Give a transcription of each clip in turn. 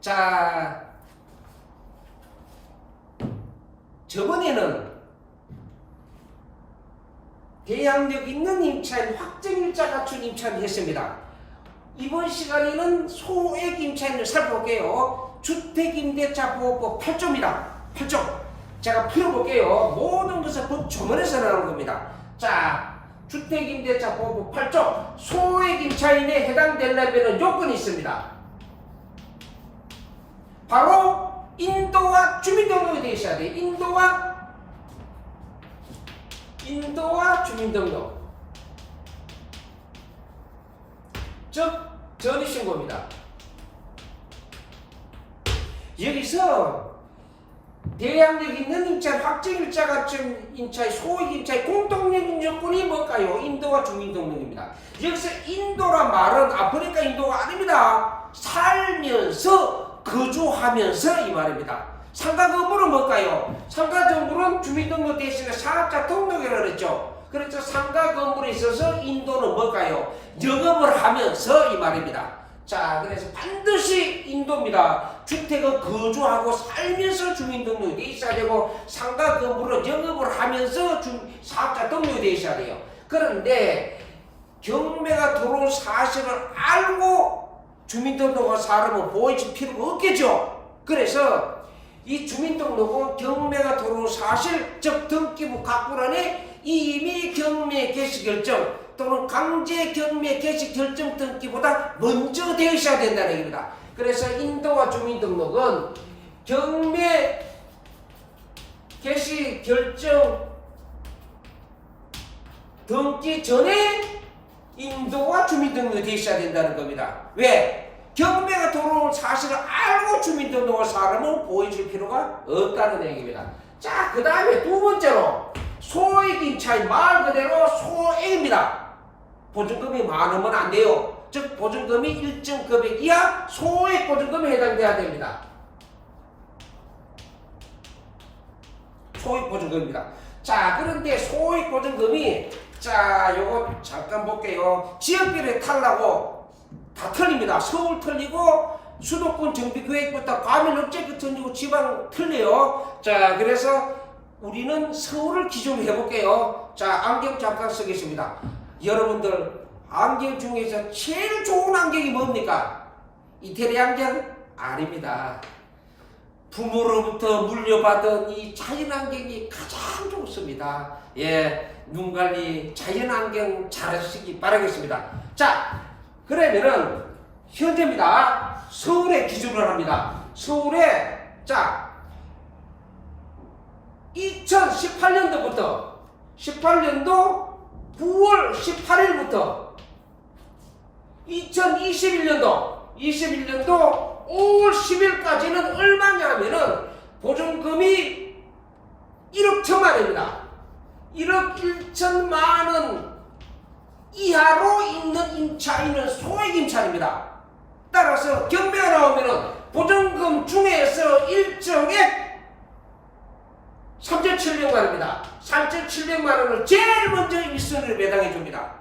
자, 저번에는 대항력 있는 임차인 확정일자 갖춘 임차인 했습니다. 이번 시간에는 소액 임차인을 살펴볼게요. 주택임대차 보호법 8조입니다. 8조. 제가 풀어볼게요. 모든 것은 법 조문에서 나오는 겁니다. 자, 주택임대차 보호법 8조. 소액 임차인에 해당되려면 요건이 있습니다. 바로 인도와 주민등록이 되어 있어야 돼요. 인도와 인도와 주민등록. 즉 전입신고입니다. 여기서 대항력 있는 임차, 확정일자 같은 임차의 소액 임차의 공동력 요건이 뭘까요? 인도와 주민등록입니다. 여기서 인도라 말은 아프리카 인도가 아닙니다. 살면서 거주하면서 이 말입니다. 상가 건물은 뭘까요? 상가 건물은 주민등록 대신에 사업자 등록이라고 그랬죠. 그래서 상가 건물에 있어서 인도는 뭘까요? 영업을 하면서 이 말입니다. 자, 그래서 반드시 인도입니다. 주택은 거주하고 살면서 주민등록이 돼 있어야 되고 상가 건물은 영업을 하면서 주, 사업자 등록이 돼 있어야 돼요. 그런데 경매가 들어온 사실을 알고 주민등록을 사람은 보여줄 필요가 없겠죠. 그래서 이 주민등록은 경매가 들어온 사실, 즉 등기부 각부란에 이미 경매 개시 결정 또는 강제 경매 개시 결정 등기보다 먼저 되어 있어야 된다는 얘기입니다. 그래서 인도와 주민등록은 경매 개시 결정 등기 전에 인도와 주민등록이 되어 있어야 된다는 겁니다. 왜? 경매가 들어온 사실을 알고 주민등록을 사람은 보여줄 필요가 없다는 얘기입니다. 자, 그 다음에 두 번째로 소액 임차인 말 그대로 소액입니다. 보증금이 많으면 안 돼요. 즉 보증금이 일정 금액 이하 소액 보증금에 해당돼야 됩니다. 소액 보증금입니다. 자, 그런데 소액 보증금이 자, 요거 잠깐 볼게요. 지역별에 탈라고 다 틀립니다. 서울 틀리고 수도권 정비 계획부터 과밀 업체부 틀리고 지방 틀려요. 자, 그래서 우리는 서울을 기준으로 해볼게요. 자, 안경 잠깐 쓰겠습니다. 여러분들 안경 중에서 제일 좋은 안경이 뭡니까? 이태리 안경? 아닙니다. 부모로부터 물려받은 이 자연 안경이 가장 좋습니다. 예, 눈 관리 자연 안경 잘하시기 바라겠습니다. 자, 그러면은 현재입니다. 서울에 기준을 합니다. 서울에 자 2018년도부터 18년도 9월 18일부터 2021년도 21년도 5월 10일까지는 얼마냐면은 보증금이 1억 천만 원입니다. 1억 1천만 원 이하로 있는 임차인은 소액 임차인입니다. 따라서 경매가 나오면은 보증금 중에서 일정액 3,700만 원입니다. 3,700만 원을 제일 먼저 1순위로 배당해 줍니다.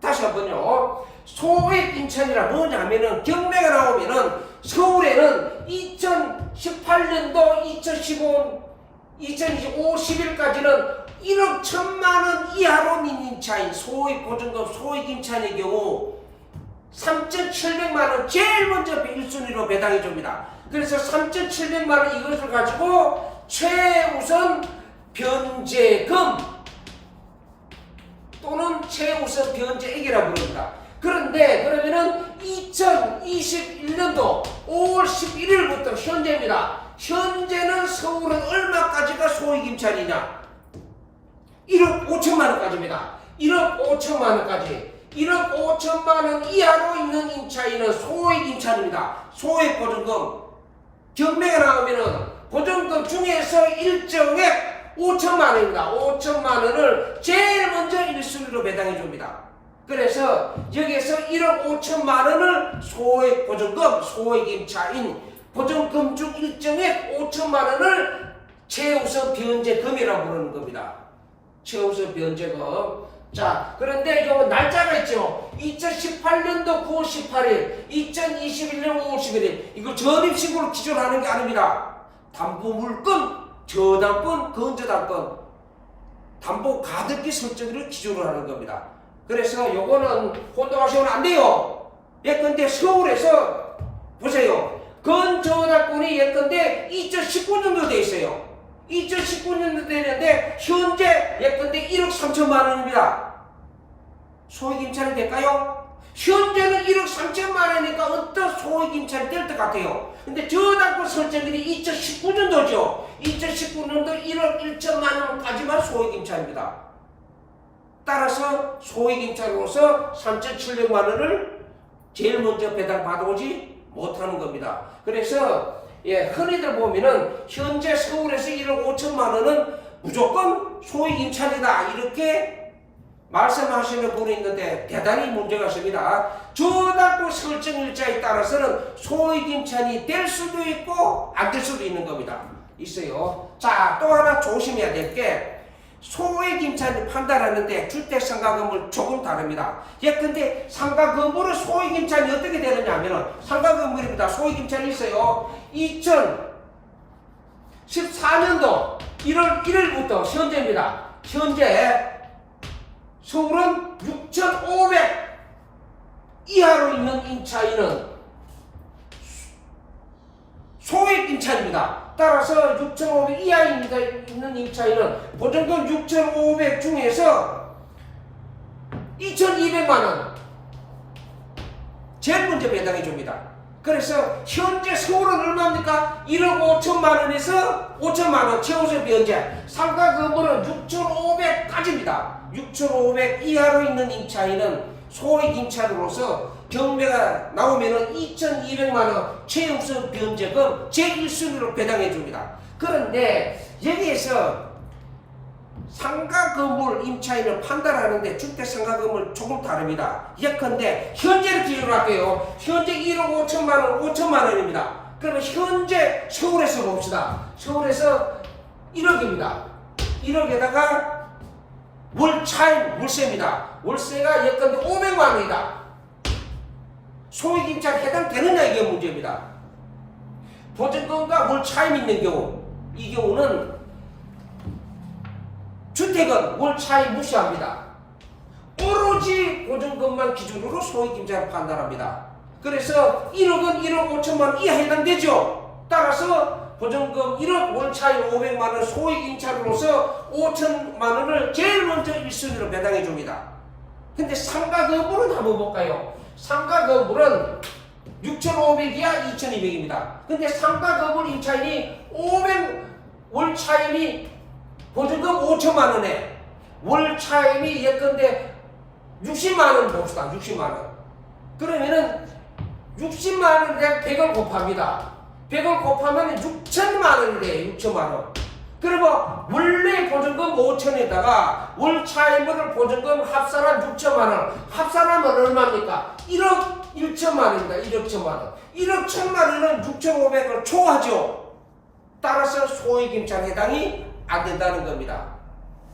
다시 한번요. 소액 임차인이라 뭐냐 하면은 경매가 나오면은 서울에는 2018년도 2015 2025 10일까지는 1억 천만 원 이하로 민 임차인 소액 보증금 소액 임차인의 경우 3,700만 원 제일 먼저 1순위로 배당해 줍니다. 그래서 3,700만 원 이것을 가지고 최우선 변제금 또는 최우선 변제액이라고 부릅니다. 그런데 그러면은 2021년도 5월 11일부터 현재입니다. 현재는 서울은 얼마까지가 소액 임차인이냐? 1억 5천만 원까지입니다. 1억 5천만 원까지. 1억 5천만 원 이하로 있는 임차인은 소액 임차인입니다. 소액 보증금. 경매가 나오면은 보증금 중에서 일정액 5천만 원입니다. 5천만 원을 제일 먼저 1순위로 배당해 줍니다. 그래서 여기에서 1억 5천만 원을 소액 보증금, 소액 임차인 보증금 중 일정액 5천만 원을 최우선 변제금이라고 부르는 겁니다. 최우선 변제금. 자, 그런데 요 날짜가 있죠. 2018년도 9월 18일, 2021년 5월 11일. 이거 전입신고를 기준으로 하는 게 아닙니다. 담보물건, 저당권, 건저당권, 담보 가득기 설정을 기준으로 하는 겁니다. 그래서 요거는 혼동하시면 안 돼요. 예컨대 서울에서 보세요. 건저당권이 예컨대 2019년도 돼 있어요. 2019년도 되는데 현재 예컨대 1억 3천만 원입니다. 소액 임차이 될까요? 현재는 1억 3천만 원이니까 어떤 소액 임차이 될것 같아요. 근데 저당권 설정일이 2019년도죠. 2019년도 1억 1천만 원까지만 소액 임차입니다. 따라서 소액 임차로서 3,700만 원을 제일 먼저 배당 받아오지 못하는 겁니다. 그래서 예, 흔히들 보면은 현재 서울에서 1억 5천만 원은 무조건 소액 임차이다 이렇게 말씀하시는 분이 있는데 대단히 문제가 있습니다. 저 당권 설정 일자에 따라서는 임차인이 될 수도 있고 안 될 수도 있는 겁니다. 있어요. 자, 또 하나 조심해야 될게 임차인을 판단하는데 주택 상가 건물 조금 다릅니다. 예컨대 상가 건물은 소액 임차인이 어떻게 되느냐면은 상가 건물입니다. 소액 임차인이 있어요. 2014년도 1월 1일부터 현재입니다. 현재 서울은 6,500 이하로 있는 임차인은 소액 임차입니다. 따라서 6,500 이하에 있는 임차인은 보증금 6,500 중에서 2,200만 원 제일 먼저 배당해 줍니다. 그래서 현재 서울은 얼마입니까? 1억 5천만 원에서 5천만 원 최우선 변제 상가 건물은 6,500까지입니다. 6,500 이하로 있는 임차인은 소액 임차로서 경매가 나오면은 2,200만 원 최우선 변제금 제1순위로 배당해 줍니다. 그런데 여기에서 상가 건물 임차인을 판단하는데 주택 상가 건물 조금 다릅니다. 예컨대 현재를 기준으로 할게요. 현재 1억 5천만 원, 5천만 원입니다. 그러면 현재 서울에서 봅시다. 서울에서 1억입니다. 1억에다가 월 차임 월세입니다. 월세가 예컨대 500만 원이다. 소액 임차 해당되느냐 이게 문제입니다. 보증금과 월 차임 있는 경우 이 경우는 주택은 월 차이 무시합니다. 오로지 보증금만 기준으로 소액 임차를 판단합니다. 그래서 1억은 1억 5천만 원 이하 해당되죠. 따라서 보증금 1억 월 차이 500만 원 소액 임차로서 5천만 원을 제일 먼저 1순위로 배당해 줍니다. 근데 상가 건물은 한번 볼까요? 상가 건물은 6,500이야 2,200입니다. 근데 상가 건물 임차인이 500 월 차임이 보증금 5천만 원에 월 차임이 예컨대 60만 원 봅시다. 60만 원. 그러면은 60만 원에 대한 100을 곱합니다. 100을 곱하면 6천만 원이 돼요. 6천만 원. 그리고 원래 보증금 5천에다가 월 차임을 보증금 합산한 6천만 원. 합산하면 얼마입니까? 1억 1천만 원입니다. 1억 천만 원. 1억 천만 원은 6,500을 초과하죠. 따라서 소액임차 해당이 안 된다는 겁니다.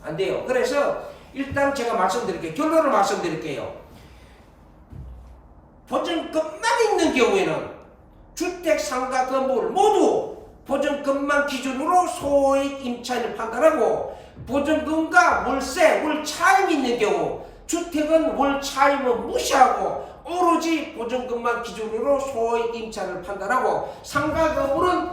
안 돼요. 그래서 일단 제가 말씀드릴게요. 결론을 말씀드릴게요. 보증금만 있는 경우에는 주택 상가 건물 모두 보증금만 기준으로 소액 임차인을 판단하고 보증금과 월세, 월 차임 있는 경우 주택은 월 차임을 무시하고 오로지 보증금만 기준으로 소액 임차를 판단하고 상가 건물은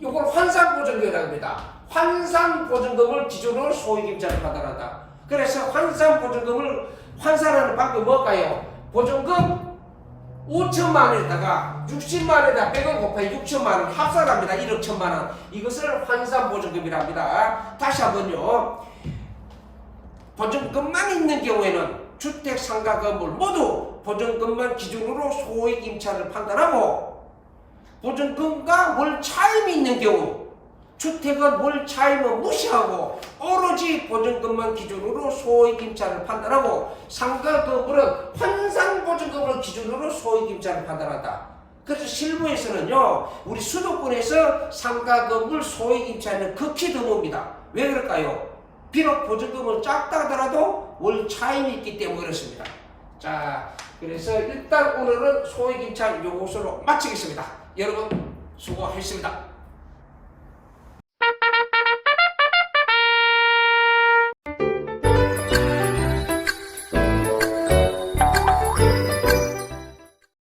이걸 환산 보증금이라고 합니다. 환산 보증금을 기준으로 소액 임차를 판단한다. 그래서 환산 보증금을 환산하는 방법이 뭘까요? 보증금 5천만 원에다가 60만 원에다 100원 곱하기 6천만 원 합산합니다. 1억 천만 원. 이것을 환산 보증금이라 합니다. 다시 한번요. 보증금만 있는 경우에는 주택 상가 건물 모두 보증금만 기준으로 소액 임차를 판단하고 보증금과 월 차임이 있는 경우 주택은 월 차임을 무시하고 오로지 보증금만 기준으로 소액 임차를 판단하고 상가 건물은 환산 보증금을 기준으로 소액 임차를 판단한다. 그래서 실무에서는요 우리 수도권에서 상가 건물 소액 임차는 극히 드뭅니다. 왜 그럴까요? 비록 보조금은 작다 하더라도 월 차임이 있기 때문에 그렇습니다. 자, 그래서 일단 오늘은 소액 임차 요것으로 마치겠습니다. 여러분 수고하셨습니다.